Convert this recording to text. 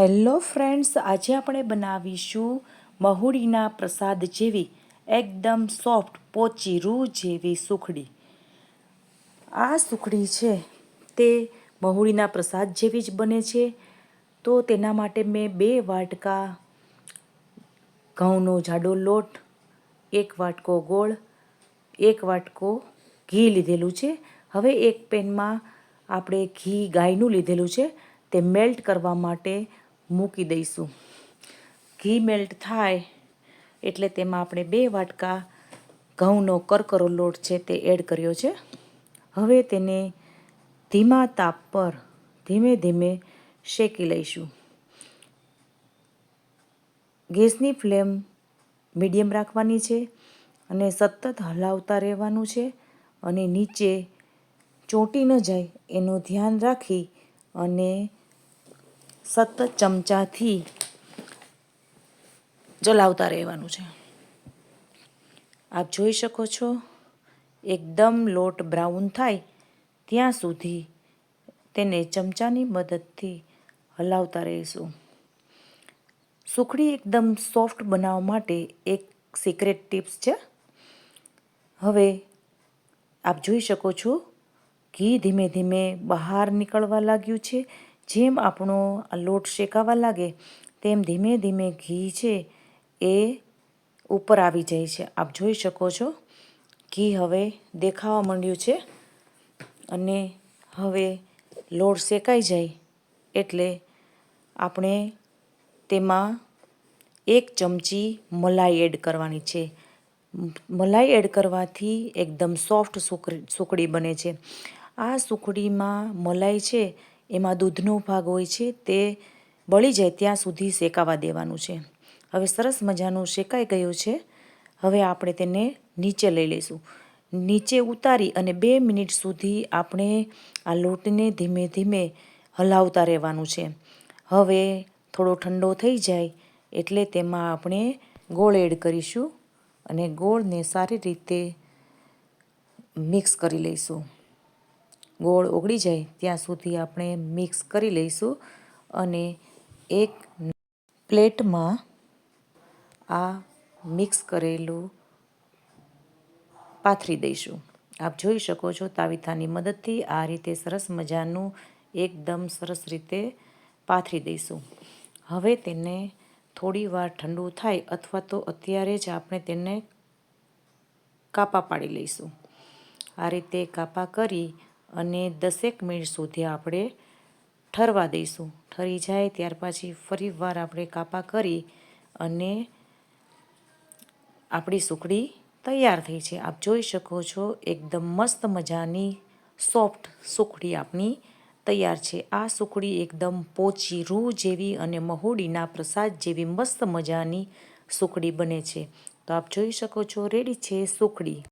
Hello friends, આજે આપણે બનાવીશું મહુડીના પ્રસાદ જેવી એકદમ સોફ્ટ પોચી રૂ જેવી સુખડી. આ સુખડી છે તે મહુડીના પ્રસાદ જેવી જ બને છે. તો તેના માટે મેં બે વાટકા ઘઉંનો જાડો લોટ, એક વાટકો ગોળ, એક વાટકો ઘી લીધેલું છે. હવે એક પેનમાં આપણે ઘી ગાયનું લીધેલું છે. તે મેલ્ટ કરવા માટે મૂકી દઈશું. ઘી મેલ્ટ થાય એટલે તેમાં આપણે બે વાટકા ઘઉંનો કરકરો લોટ છે તે એડ કર્યો છે. હવે તેને ધીમા તાપ પર ધીમે ધીમે શેકી લઈશું. ગેસની ફ્લેમ મીડિયમ રાખવાની છે અને સતત હલાવતા રહેવાનું છે અને નીચે ચોંટી ન જાય એનું ધ્યાન રાખી અને સતત ચમચાથી ચલાવતા રહેવાનું છે. આપ જોઈ શકો છો, એકદમ લોટ બ્રાઉન થાય ત્યાં સુધી તેને ચમચાની મદદથી હલાવતા રહીશું. સુખડી એકદમ સોફ્ટ બનાવવા માટે એક સિક્રેટ ટિપ્સ છે. હવે આપ જોઈ શકો છો, ઘી ધીમે ધીમે બહાર નીકળવા લાગ્યું છે. જેમ આપણો આ લોટ શેકાવા લાગે, તેમ ધીમે ધીમે ઘી છે એ ઉપર આવી જાય છે. આપ જોઈ શકો છો, ઘી હવે દેખાવા માંડ્યું છે અને હવે લોટ શેકાઈ જાય એટલે આપણે તેમાં એક ચમચી મલાઈ એડ કરવાની છે. મલાઈ એડ કરવાથી એકદમ સોફ્ટ સુકડી બને છે. આ સુખડીમાં મલાઈ છે એમાં દૂધનો ભાગ હોય છે, તે બળી જાય ત્યાં સુધી શેકાવા દેવાનું છે. હવે સરસ મજાનું શેકાઈ ગયું છે. હવે આપણે તેને નીચે લઈ લઈશું. નીચે ઉતારી અને બે મિનિટ સુધી આપણે આ લોટને ધીમે ધીમે હલાવતા રહેવાનું છે. હવે થોડો ઠંડો થઈ જાય એટલે તેમાં આપણે ગોળ એડ કરીશું અને ગોળને સારી રીતે મિક્સ કરી લઈશું. ગોળ ઓગળી જાય ત્યાં સુધી આપણે મિક્સ કરી લઈશું અને એક પ્લેટમાં આ મિક્સ કરેલું પાથરી દઈશું. આપ જોઈ શકો છો તાવીથાની મદદથી આ રીતે સરસ મજાનું એકદમ સરસ રીતે પાથરી દઈશું. હવે તેને થોડી વાર ઠંડુ થાય અથવા તો અત્યારે જ આપણે તેને કાપા પાડી લઈશું. આ રીતે કાપા કરી અને દસેક મિનિટ સુધી આપણે ઠરવા દઈશું. ઠરી જાય ત્યાર પછી ફરી વાર આપણે કાપા કરી અને આપણી સુખડી તૈયાર થઈ છે. આપ જોઈ શકો છો, એકદમ મસ્ત મજાની સોફ્ટ સુખડી આપણી તૈયાર છે. આ સુખડી એકદમ પોચી રૂ જેવી અને મહુડીના પ્રસાદ જેવી મસ્ત મજાની સુખડી બને છે. તો આપ જોઈ શકો છો, રેડી છે સુખડી.